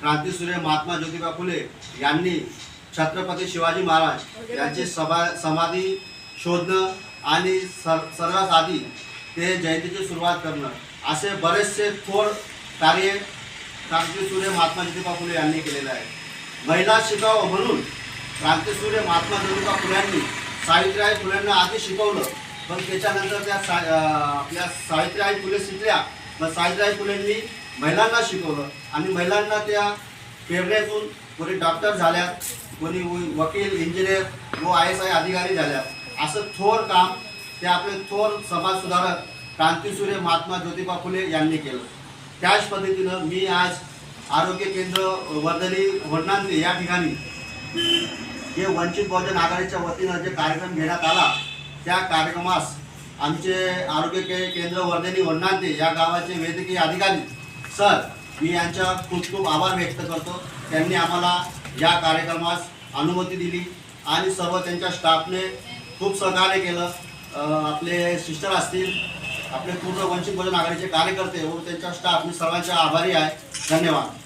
क्रांतीसूर्य महात्मा ज्योतिबा फुले यांनी छत्रपती शिवाजी महाराज यांची सभा समाधी शोधणं आणि सर सर्वात आधी ते जयंतीची सुरुवात करणं असे बरेचसे थोर कार्य क्रांतीसूर्य महात्मा ज्योतिबा फुले यांनी केलेलं आहे. महिला शिकावं म्हणून क्रांतीसूर्य महात्मा ज्योतिबा फुल्यांनी सावित्रीबाई फुलेंना आधी शिकवलं पण त्याच्यानंतर त्या सा आपल्या सावित्रीबाई फुले शिकल्या मग सावित्रीबाई फुलेंनी महिलांना शिकवलं. आणि महिलांना त्या प्रेरणेतून कोणी डॉक्टर झाल्यात कोणी वकील इंजिनियर व आय एस आय अधिकारी झाल्यात. असं थोर काम ते आपले थोर समाज सुधारक क्रांतीसूर्य महात्मा ज्योतिबा फुले यांनी केलं. त्याच पद्धतीनं मी आज आरोग्य केंद्र वर्धनी वडनांते या ठिकाणी जे वंचित बहुजन आघाडीच्या वतीनं जे कार्यक्रम घेण्यात आला त्या कार्यक्रमास आमचे आरोग्य के- केंद्र वर्धनी वडनांते या गावाचे वैद्यकीय अधिकारी सर मी यांच्या खूप खूप आभार व्यक्त करतो. त्यांनी आम्हाला या कार्यक्रमास अनुमती दिली आणि सर्व त्यांच्या स्टाफने खूप सहकार्य केलं. आपले सिस्टर असतील आपले पूर्ण वंचित बहुजन आघाडीचे कार्यकर्ते व त्यांच्या स्टाफ मी सर्वांचे आभारी आहे. धन्यवाद.